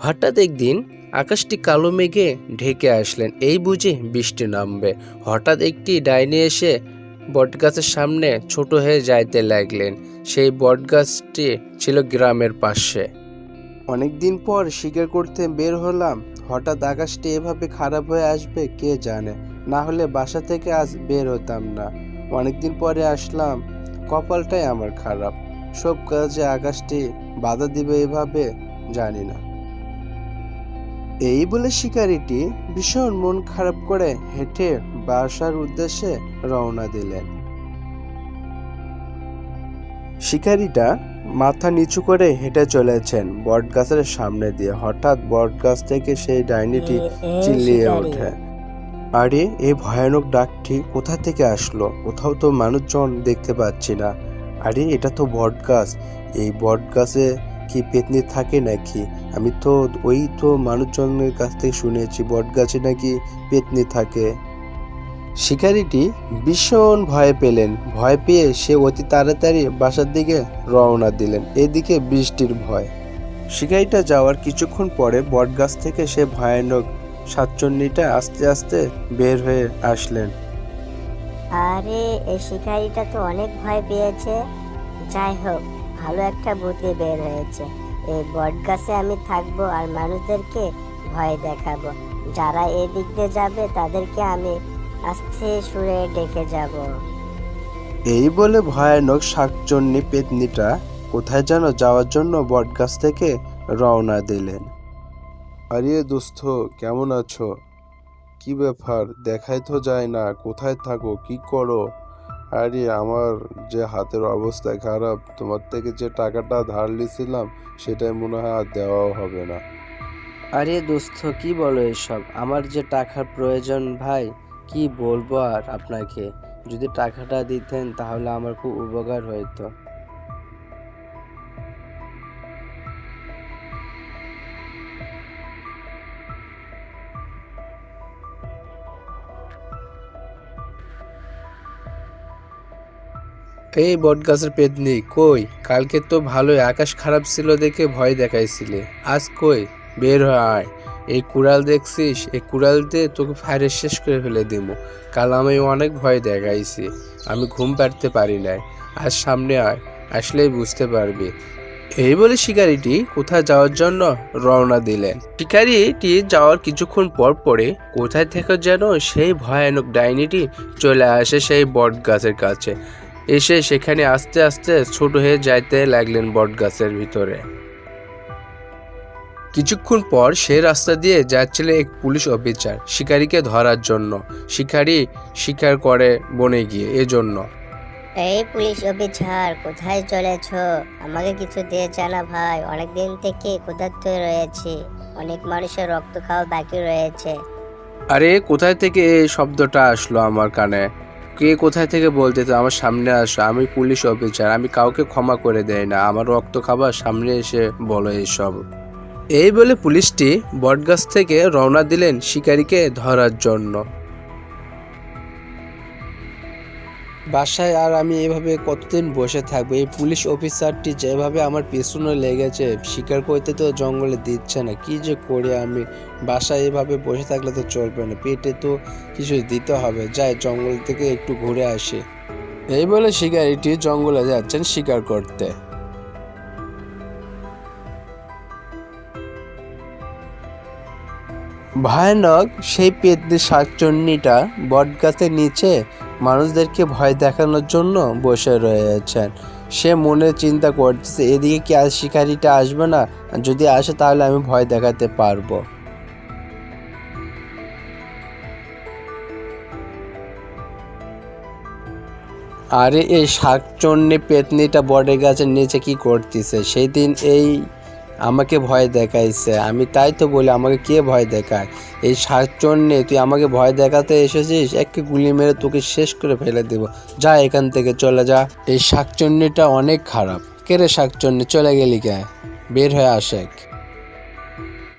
হঠাৎ একদিন আকাশটি কালো মেঘে ঢেকে আসলেন। এই বুঝে বৃষ্টি নামবে। হঠাৎ একটি ডাইনি এসে বটগাছের সামনে ছোট হয়ে যাইতে লাগলেন। সেই বটগাছটি ছিল গ্রামের পাশে। অনেকদিন পর শিকার করতে বের হলাম। হঠাৎ আকাশটি এভাবে খারাপ হয়ে আসবে, কে জানে? না হলে বাসা থেকে আজ বের হতাম না। অনেকদিন পরে আসলাম। কপালটাই আমার খারাপ। সব কাজে আকাশটি বাধা দিবে এভাবে জানি না। এই বলে শিকারিটি ভীষণ মন খারাপ করে হেঁটে বাসার উদ্দেশ্যে রওনা দিলেন। শিকারিটা মাথা নিচু করে হেঁটে চলেছেন বটগাছের সামনে দিয়ে। হঠাৎ বটগাছ থেকে সেই ডাইনিটি চিল্লিয়ে ওঠে। আরে এই ভয়ানক ডাকটি কোথা থেকে আসলো? কোথাও তো মানুষজন দেখতে পাচ্ছি না। আরে এটা তো বটগাছ। এই বটগাছে কি পেতনি থাকে নাকি? আমি তো ওই তো মানুষজনের কাছ থেকে শুনেছি, বটগাছে নাকি পেতনি থাকে। শিকারিটি ভীষণ ভয় পেলেন। ভয় পেয়ে সে অতি তাড়াতাড়ি বাসার দিকে রওনা দিলেন, এদিকে বৃষ্টির ভয়। শিকারিটা যাওয়ার কিছুক্ষণ পরে বটগাছ থেকে সে ভয়ানক সাতচন্নিটা আস্তে আস্তে বের হয়ে আসলেন। আরে, এই শিকারিটা তো অনেক ভয় পেয়েছে। যাই হোক ভালো একটা বুদ্ধি বের হয়েছে। এই বট গাছে আমি থাকব আর মানুষদেরকে ভয় দেখাবো। যারা এদিক দিয়ে যাবে, তাদেরকে আমি আস্তে সুরে ডেকে যাব। এই বলে ভয়ানক শাকচন্নি পেতনিটা কোথায় যেন যাওয়ার জন্য বটগাছ থেকে রওনা দিলেন। আরে দোস্ত, কেমন আছো? কি ব্যাপার? দেখাই তো যায় না, কোথায় থাকো, কি করো? আরে আমার যে হাতের অবস্থা খারাপ, তোমার থেকে যে টাকাটা ধার নিয়েছিলাম, সেটাই মনে হয় আর দেওয়াও হবে না। আরে দোস্ত, কি বলো এসব? আমার যে টাকার প্রয়োজন ভাই, কি বলব আর আপনাকে? যদি টাকাটা দিতেন তাহলে আমার খুব উপকার হতো এই বটগাছের পেতনি কই? কালকে তো ভালোই, আকাশ খারাপ ছিল দেখে ভয় দেখাইছিলে। আজ কই? বের হয় এই কুড়াল দেখছিস? এই কুড়াল দিয়ে তোকে ফায়ারে শেষ করে ফেলে দিব কাল আমি অনেক ভয় দেখাইছি, আমি ঘুম পাড়তে পারি নাই। আজ সামনে আয়, আসলেই বুঝতে পারবি। এই বলে শিকারিটি কোথায় যাওয়ার জন্য রওনা দিলেন। শিকারিটি যাওয়ার কিছুক্ষণ পর পরে কোথায় থেকে যেন সেই ভয়ানক ডাইনিটি চলে আসে সেই বট গাছের কাছে। এসে সেখানে আস্তে আস্তে ছোট হয়ে যাইতে লাগলেন বট গাছের ভিতরে। কিছুক্ষণ পর সে রাস্তা দিয়ে যাচ্ছিল এক পুলিশ অফিসার শিকারীকে ধরার জন্য। শিকারী শিকার করে বনে গিয়ে এজন্য। এই পুলিশ অফিসার কোথায় চলেছ? আমাকে কিছু দিয়ে জানা ভাই। অনেক দিন থেকে ক্ষুধার্ত রয়েছে। অনেক মানুষের রক্ত খাওয়া বাকি রয়েছে। আরে কোথায় থেকে এই শব্দটা আসলো আমার কানে? কে কোথায় থেকে বলতে তো আমার সামনে আসো, আমি পুলিশ অফিসার আমি কাউকে ক্ষমা করে দেয় না, আমার রক্ত খাবার সামনে এসে বলো এইসব এই বলে পুলিশটি বটগাছ থেকে রওনা দিলেন শিকারীকে ধরার জন্য। বাসায় আর আমি এভাবে কতদিন বসে থাকব? এই পুলিশ অফিসারটি যেভাবে আমার পেছনে লেগেছে, শিকার করতে তো জঙ্গলে দিচ্ছে না। কি যে করি আমি? বাসায় এভাবে বসে থাকলে তো চলবে না। পেটে তো কিছু দিতে হবে। যাই, জঙ্গল থেকে একটু ঘুরে আসি। এই বলে শিকারিটি জঙ্গলে যাচ্ছেন শিকার করতে। ভয়ানক সেই পেতনি শাকচন্নিটা বটগাছের নিচে মানুষদেরকে ভয় দেখানোর জন্য বসে রয়েছেন। সে মনে চিন্তা করতেছে, এদিকে কি আজ শিকারিটা আসবে না? যদি আসে তাহলে আমি ভয় দেখাতে পারব। আরে, এই শাকচন্নি পেতনিটা বটে গাছের নিচে কি করতেছে? সেই দিন এই আমাকে ভয় দেখাইছে। আমি তাই তো বলি, আমাকে কে ভয় দেখায়? এই সারচন্যে তুই আমাকে ভয় দেখাতে এসেছিস? একে গুলি মেরে তোকে শেষ করে ফেলে দেব। যা এখান থেকে চলে যা। এই শাকচন্নিটা অনেক খারাপ। কেরে শাকচন্নি, চলে গেলি কে? বের হয়ে আসে